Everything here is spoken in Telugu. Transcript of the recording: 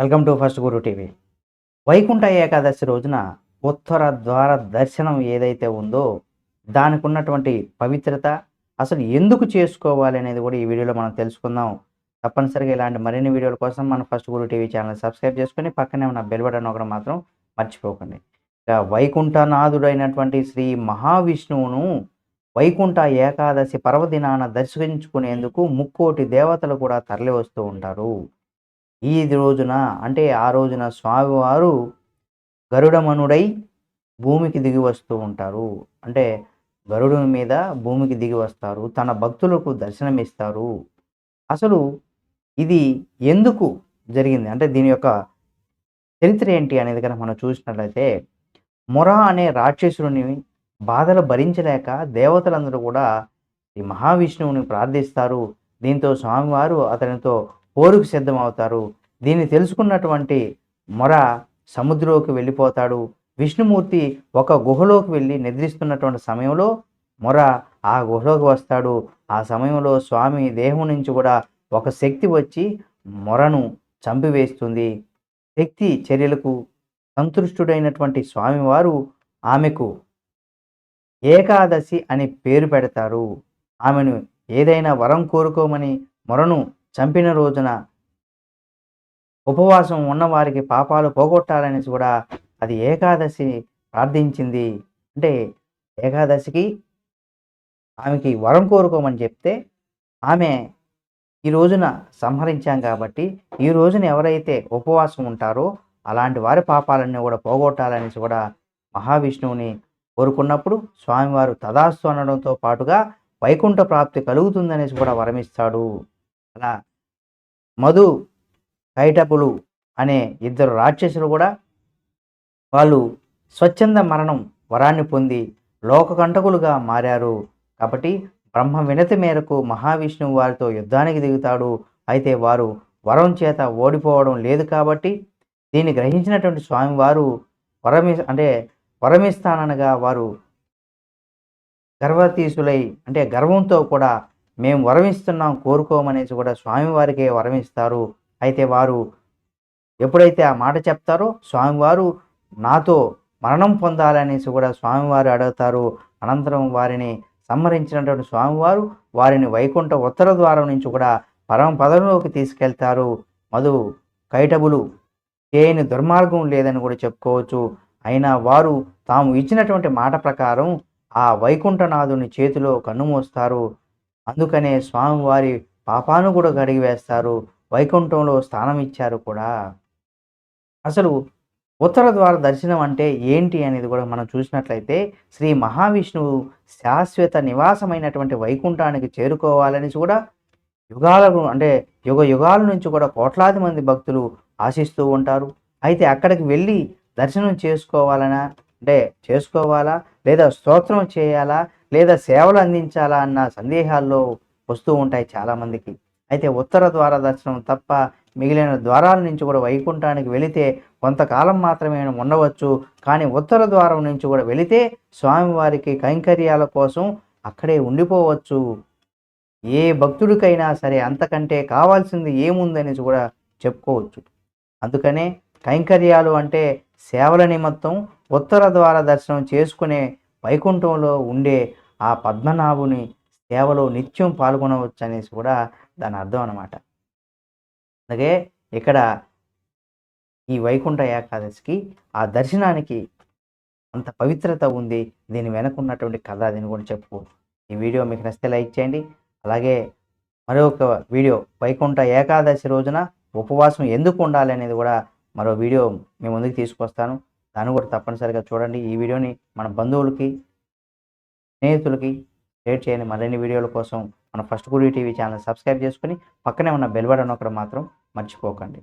Welcome to first Guru TV. Vaikuntha Ekadashi రోజున ఉత్తర ద్వార దర్శనం ఏదైతే ఉందో దానికి ఉన్నటువంటి పవిత్రత అసలు ఎందుకు చేసుకోవాలి అనేది కూడా ఈ వీడియోలో మనం తెలుసుకుందాం. తప్పనిసరిగా ఇలాంటి మరిన్ని వీడియోల కోసం మన first Guru TV channel subscribe చేసుకొని పక్కనే ఉన్న బెల్ బటన్ ఒకటి మాత్రం మర్చిపోకండి. ఇక వైకుంఠనాథుడైనటువంటి శ్రీ మహావిష్ణువును వైకుంఠ ఏకాదశి పర్వదినాన దర్శించుకునేందుకు ముక్కోటి దేవతలు కూడా తరలి వస్తూ ఉంటారు. ఈ రోజున అంటే ఆ రోజున స్వామివారు గరుడమనుడై భూమికి దిగి వస్తూ ఉంటారు. అంటే గరుడు మీద భూమికి దిగి వస్తారు. తన భక్తులకు దర్శనమిస్తారు. అసలు ఇది ఎందుకు జరిగింది? అంటే దీని యొక్క చరిత్ర ఏంటి అనేది కనుక మనం చూసినట్లయితే మొరా అనే రాక్షసుడిని బాధలు భరించలేక దేవతలందరూ కూడా ఈ మహావిష్ణువుని ప్రార్థిస్తారు. దీంతో స్వామివారు అతనితో పోరుకు సిద్ధమవుతారు. దీన్ని తెలుసుకున్నటువంటి మొర సముద్రంలోకి వెళ్ళిపోతాడు. విష్ణుమూర్తి ఒక గుహలోకి వెళ్ళి నిద్రిస్తున్నటువంటి సమయంలో మొర ఆ గుహలోకి వస్తాడు. ఆ సమయంలో స్వామి దేహం నుంచి కూడా ఒక శక్తి వచ్చి మొరను చంపివేస్తుంది. శక్తి చర్యలకు సంతృష్టుడైనటువంటి స్వామివారు ఆమెకు ఏకాదశి అని పేరు పెడతారు. ఆమెను ఏదైనా వరం కోరుకోమని మొరను చంపిన రోజున ఉపవాసం ఉన్నవారికి పాపాలు పోగొట్టాలని కూడా అది ఏకాదశి ప్రార్థించింది. అంటే ఏకాదశికి ఆమెకి వరం కోరుకోమని చెప్తే ఆమె ఈ రోజున సంహరించాం కాబట్టి ఈ రోజున ఎవరైతే ఉపవాసం ఉంటారో అలాంటి వారి పాపాలన్నీ కూడా పోగొట్టాలనేసి కూడా మహావిష్ణువుని కోరుకున్నప్పుడు స్వామివారు తదాస్తు అనడంతో పాటుగా వైకుంఠ ప్రాప్తి కలుగుతుందనేసి కూడా వరమిస్తాడు. అలా మధు కైటపులు అనే ఇద్దరు రాక్షసులు కూడా వాళ్ళు స్వచ్ఛంద మరణం వరాన్ని పొంది లోకకంటకులుగా మారారు. కాబట్టి బ్రహ్మ వినతి మేరకు మహావిష్ణువు వారితో యుద్ధానికి దిగుతాడు. అయితే వారు వరం చేత ఓడిపోవడం లేదు కాబట్టి దీన్ని గ్రహించినటువంటి స్వామివారు వరమి అంటే వరమిస్తాననగా వారు గర్వతీసులై అంటే గర్వంతో కూడా మేము వరమిస్తున్నాం కోరుకోమనేసి కూడా స్వామివారికే వరమిస్తారు. అయితే వారు ఎప్పుడైతే ఆ మాట చెప్తారో స్వామివారు నాతో మరణం పొందాలనేసి కూడా స్వామివారు అడుగుతారు. అనంతరం వారిని సంహరించినటువంటి స్వామివారు వారిని వైకుంఠ ఉత్తర ద్వారం నుంచి కూడా పరమ పదంలోకి తీసుకెళ్తారు. మధు కైటబులు చేయని దుర్మార్గం లేదని కూడా చెప్పుకోవచ్చు. అయినా వారు తాము ఇచ్చినటువంటి మాట ప్రకారం ఆ వైకుంఠనాథుని చేతిలో కన్నుమూస్తారు అందుకనే స్వామివారి పాపాను కూడా గడిగివేస్తారు వైకుంఠంలో స్థానం ఇచ్చారు కూడా. అసలు ఉత్తర ద్వార దర్శనం అంటే ఏంటి అనేది కూడా మనం చూసినట్లయితే శ్రీ మహావిష్ణువు శాశ్వత నివాసమైనటువంటి వైకుంఠానికి చేరుకోవాలని కూడా యుగాలకు అంటే యుగ యుగాల నుంచి కూడా కోట్లాది మంది భక్తులు ఆశిస్తూ ఉంటారు. అయితే అక్కడికి వెళ్ళి దర్శనం చేసుకోవాలనా? అంటే చేసుకోవాలా? లేదా స్తోత్రం చేయాలా? లేదా సేవలు అందించాలా? అన్న సందేహాల్లో వస్తూ ఉంటాయి చాలామందికి. అయితే ఉత్తర ద్వార దర్శనం తప్ప మిగిలిన ద్వారాల నుంచి కూడా వైకుంఠానికి వెళితే కొంతకాలం మాత్రమే ఉండవచ్చు. కానీ ఉత్తర ద్వారం నుంచి కూడా వెళితే స్వామివారికి కైంకర్యాల కోసం అక్కడే ఉండిపోవచ్చు. ఏ భక్తుడికైనా సరే అంతకంటే కావాల్సింది ఏముందనేసి కూడా చెప్పుకోవచ్చు. అందుకనే కైంకర్యాలు అంటే సేవల నిమిత్తం ఉత్తర ద్వార దర్శనం చేసుకునే వైకుంఠంలో ఉండే ఆ పద్మనాభుని సేవలో నిత్యం పాల్గొనవచ్చు అనేసి కూడా దాని అర్థం అనమాట అలాగే ఇక్కడ ఈ వైకుంఠ ఏకాదశికి ఆ దర్శనానికి అంత పవిత్రత ఉంది దీని వెనకున్నటువంటి కథ దీని కూడా చెప్పు. ఈ వీడియో మీకు నచ్చితే లైక్ చేయండి అలాగే మరొక వీడియో వైకుంఠ ఏకాదశి రోజున ఉపవాసం ఎందుకు ఉండాలి అనేది కూడా మరో వీడియో మీ ముందుకు తీసుకొస్తాను. దాన్ని కూడా తప్పనిసరిగా చూడండి. ఈ వీడియోని మన బంధువులకి స్నేహితులకి షేర్ చేయండి మరిన్ని వీడియోల కోసం మన ఫస్ట్ గుడి టీవీ ఛానల్ సబ్స్క్రైబ్ చేసుకుని పక్కనే ఉన్న బెల్ బటన్ ఒకటి మాత్రం మర్చిపోకండి.